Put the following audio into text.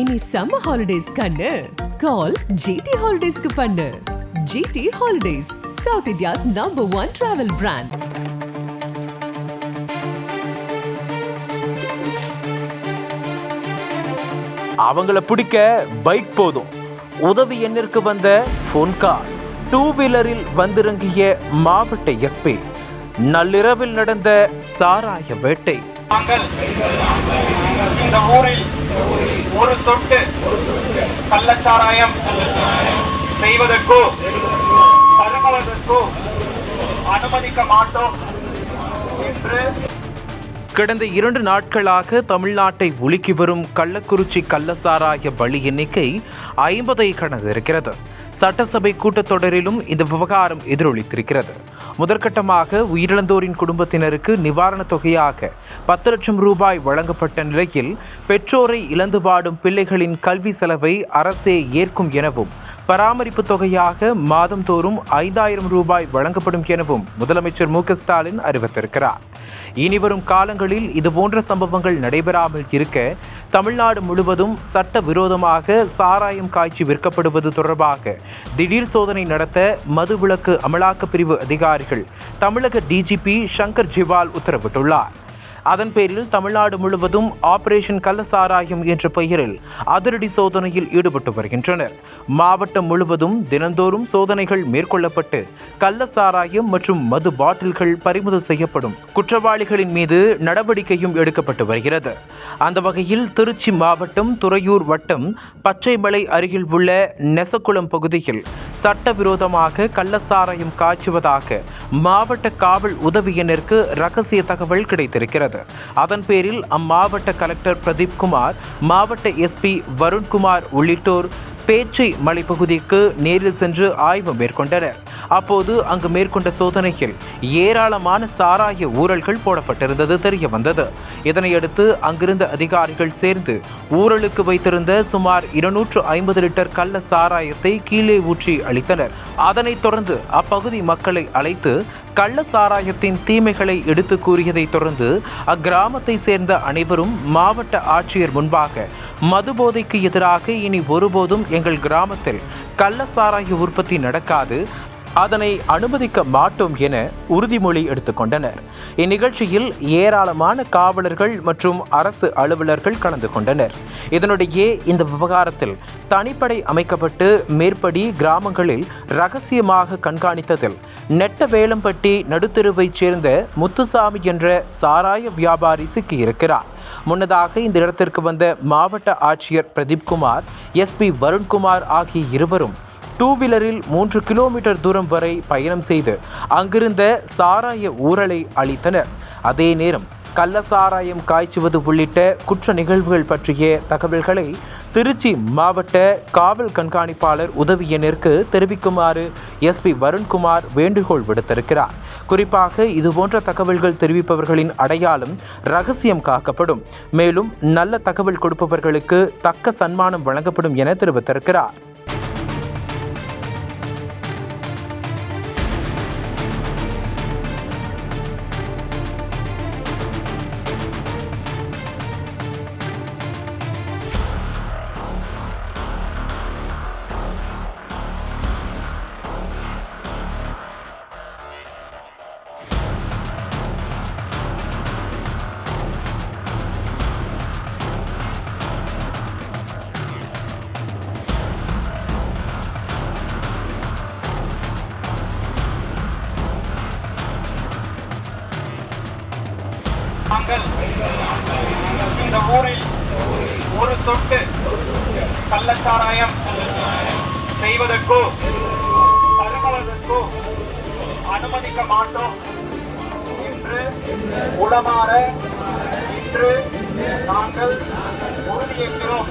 இனி summer holidays கண்ணு. கால் GT ஹாலிடேஸ்க்கு பண்ணு. GT holidays south India's number one travel brand அவங்கள பிடிக்க பைக் போதும். உதவி எண்ணிற்கு வந்த ஃபோன் கால் டூ வீலரில் வந்திறங்கிய மாவட்ட எஸ்பி நள்ளிரவில் நடந்த சாராய வேட்டை. நாங்கள் இந்த ஊரில் ஒரு சொட்டு கள்ளச்சாராயம் செய்வதற்கோ பருகுவதற்கோ அனுமதிக்க மாட்டோம் என்று கடந்த இரண்டு நாட்களாக தமிழ்நாட்டை உலுக்கி வரும் கள்ளக்குறிச்சி கள்ளசாராய பலி எண்ணிக்கை ஐம்பதை கடந்திருக்கிறது. சட்டசபை கூட்டத்தொடரிலும் இந்த விவகாரம் எதிரொலித்திருக்கிறது. முதற்கட்டமாக உயிரிழந்தோரின் குடும்பத்தினருக்கு நிவாரணத் தொகையாக பத்து லட்சம் ரூபாய் வழங்கப்பட்ட நிலையில் பெற்றோரை இழந்து வாடும் பிள்ளைகளின் கல்வி செலவை அரசே ஏற்கும் எனவும் பராமரிப்பு தொகையாக மாதந்தோறும் ஐந்தாயிரம் ரூபாய் வழங்கப்படும் எனவும் முதலமைச்சர் மு ஸ்டாலின் அறிவித்திருக்கிறார். இனிவரும் காலங்களில் இதுபோன்ற சம்பவங்கள் நடைபெறாமல் இருக்க தமிழ்நாடு முழுவதும் சட்ட விரோதமாக சாராயம் காய்ச்சி விற்கப்படுவது தொடர்பாக திடீர் சோதனை நடத்த மதுவிலக்கு அமலாக்கப் பிரிவு அதிகாரிகள் தமிழக டிஜிபி சங்கர் ஜிவால் உத்தரவிட்டுள்ளார். அதன் பேரில் தமிழ்நாடு முழுவதும் ஆபரேஷன் கள்ளசாராயம் என்ற பெயரில் அதிரடி சோதனையில் ஈடுபட்டு வருகின்றனர். மாவட்டம் முழுவதும் தினந்தோறும் சோதனைகள் மேற்கொள்ளப்பட்டு கள்ளசாராயம் மற்றும் மது பாட்டில்கள் பறிமுதல் செய்யப்படும் குற்றவாளிகளின் மீது நடவடிக்கையும் எடுக்கப்பட்டு வருகிறது. அந்த வகையில் திருச்சி மாவட்டம் துறையூர் வட்டம் பச்சைமலை அருகில் உள்ள நெசக்குளம் பகுதியில் சட்டவிரோதமாக கள்ளச்சாராயம் காய்ச்சுவதாக மாவட்ட காவல் உதவியினருக்கு ரகசிய தகவல் கிடைத்திருக்கிறது. அதன் பேரில் அம்மாவட்ட கலெக்டர் பிரதீப் குமார் மாவட்ட எஸ்பி வருண்குமார் உள்ளிட்டோர் பேச்சை மலைப்பகுதிக்கு நேரில் சென்று ஆய்வு மேற்கொண்டனர் அப்போது அங்கு மேற்கொண்ட சோதனையில் ஏராளமான சாராய ஊழல்கள் போடப்பட்டிருந்தது தெரிய வந்தது. இதனையடுத்து அங்கிருந்த அதிகாரிகள் சேர்ந்து ஊழலுக்கு வைத்திருந்த சுமார் இருநூற்று ஐம்பது லிட்டர் கள்ள சாராயத்தை கீழே ஊற்றி அளித்தனர். அதனைத் தொடர்ந்து அப்பகுதி மக்களை அழைத்து கள்ள சாராயத்தின் தீமைகளை எடுத்து கூறியதைத் தொடர்ந்து அக்கிராமத்தை சேர்ந்த அனைவரும் மாவட்ட ஆட்சியர் முன்பாக மதுபோதைக்கு எதிராக இனி ஒருபோதும் எங்கள் கிராமத்தில் கள்ள சாராய உற்பத்தி நடக்காது. அதனை அனுமதிக்க மாட்டோம் என உறுதிமொழி எடுத்துக்கொண்டனர் இந்நிகழ்ச்சியில் ஏராளமான காவலர்கள் மற்றும் அரசு அலுவலர்கள் கலந்து கொண்டனர். இதனிடையே இந்த விவகாரத்தில் தனிப்படை அமைக்கப்பட்டு மேற்படி கிராமங்களில் ரகசியமாக கண்காணித்ததில் நெட்ட வேலம்பட்டி நடுத்தெருவைச் சேர்ந்த முத்துசாமி என்ற சாராய வியாபாரி சிக்கியிருக்கிறார். முன்னதாக இந்த இடத்திற்கு வந்த மாவட்ட ஆட்சியர் பிரதீப்குமார் எஸ்பி வருண்குமார் ஆகிய இருவரும் டூ வீலரில் மூன்று கிலோமீட்டர் தூரம் வரை பயணம் செய்து அங்கிருந்த சாராய ஊரலை அளித்தனர். அதே நேரம் கள்ள சாராயம் காய்ச்சுவது உள்ளிட்ட குற்ற நிகழ்வுகள் பற்றிய தகவல்களை திருச்சி மாவட்ட காவல் கண்காணிப்பாளர் உதவியினருக்கு தெரிவிக்குமாறு எஸ்பி வருண்குமார் வேண்டுகோள் விடுத்திருக்கிறார். குறிப்பாக இதுபோன்ற தகவல்கள் தெரிவிப்பவர்களின் அடையாளம் ரகசியம் காக்கப்படும். மேலும் நல்ல தகவல் கொடுப்பவர்களுக்கு தக்க சன்மானம் வழங்கப்படும் என தெரிவித்திருக்கிறார். நாங்கள் இந்த ஊரில் ஒரு சொட்டு கள்ளச்சாராயம் செய்வதற்கோ பருகுவதற்கோ அனுமதிக்க மாட்டோம். என்று உளமாற இன்று நாங்கள் உறுதியேற்கிறோம்